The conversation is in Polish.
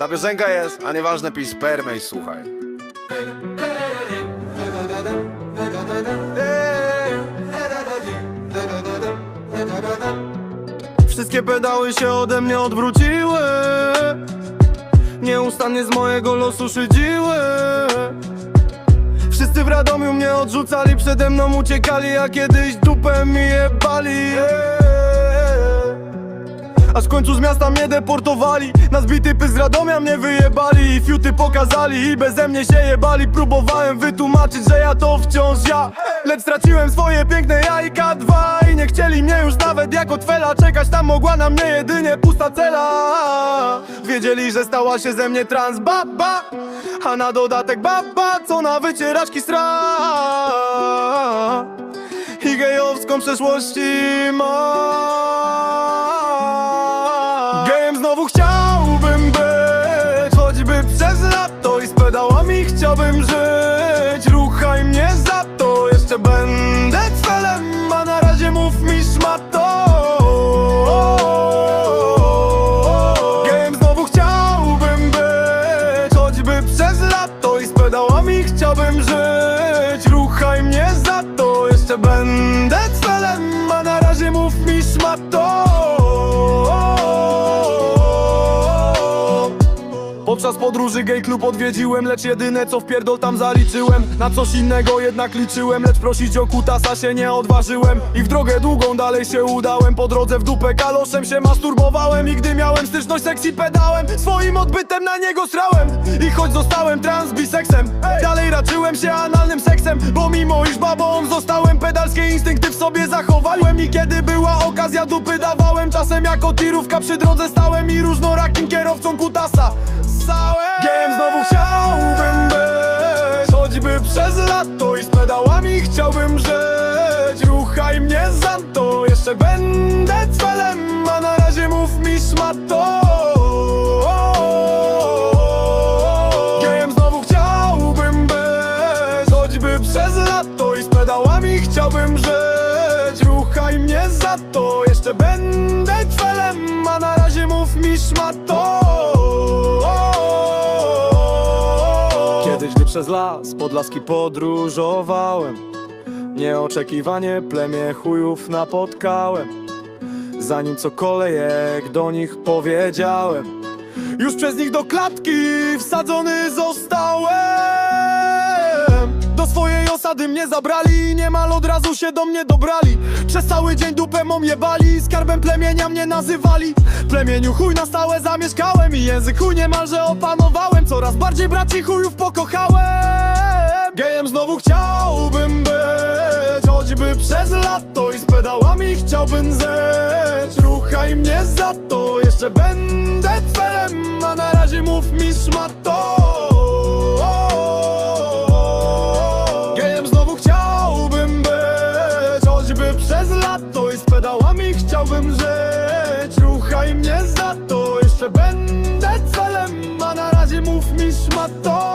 Ta piosenka jest, a nieważne pij spermę i słuchaj. Wszystkie pedały się ode mnie odwróciły. Nieustannie z mojego losu szydziły. Wszyscy w Radomiu mnie odrzucali Przede mną uciekali, a kiedyś dupę mi jebali Aż w końcu z miasta mnie deportowali. Na zbity z Radomia mnie wyjebali. I fiuty pokazali i beze mnie się jebali. Próbowałem wytłumaczyć, że ja to wciąż ja. Lecz straciłem swoje piękne jajka dwa I nie chcieli mnie już nawet jako twela Czekać. Tam mogła na mnie jedynie pusta cela. Wiedzieli, że stała się ze mnie trans baba A na dodatek baba, co na wycieraczki stra. I gejowską przeszłości ma lato i z pedałami chciałbym żyć. Ruchaj mnie za to, jeszcze będę celem A na razie mów mi szmato. Gejem znowu chciałbym być Choćby przez lato. I z pedałami chciałbym żyć. Ruchaj mnie za to, jeszcze będę celem A na razie mów mi szmato Podczas podróży gay klub odwiedziłem Lecz jedyne co w pierdol tam zaliczyłem. Na coś innego jednak liczyłem Lecz prosić o kutasa się nie odważyłem. I w drogę długą dalej się udałem Po drodze w dupę kaloszem się masturbowałem. I gdy miałem styczność sexy pedałem Swoim odbytem na niego srałem. I choć zostałem trans biseksem Dalej raczyłem się analnym seksem Bo mimo iż babą zostałem Pedalskie instynkty w sobie zachowałem I kiedy była okazja dupy dawałem Czasem jako tirówka. Przy drodze stałem I różnorakim kierowcą kutasa Giem znowu chciałbym być. Choćby przez lato i z pedałami chciałbym żyć. Ruchaj mnie za to Jeszcze będę celem A na razie mów mi szmato. Gejem znowu chciałbym być. Choćby przez lato i z pedałami chciałbym żyć. Ruchaj mnie za to Jeszcze będę celem A na razie mów mi szmato Kiedyś gdy przez las Podlaski podróżowałem Nieoczekiwanie plemię chujów napotkałem. Zanim cokolwiek do nich powiedziałem Już przez nich do klatki wsadzony zostałem. Do swojej osady mnie zabrali Niemal od razu się do mnie dobrali. Przez cały dzień dupę mą jebali Skarbem plemienia mnie nazywali. Plemieniu chuj na stałe zamieszkałem I język chuj niemalże opanowałem bardziej braci chujów pokochałem. Gejem znowu chciałbym być Choćby przez lato i z pedałami chciałbym zeć Ruchaj mnie za to, jeszcze będę celem A na razie mów mi szmato. Gejem znowu chciałbym być Choćby przez lato i z pedałami chciałbym żyć Ruchaj mnie za to, jeszcze będę Move me, mi szmato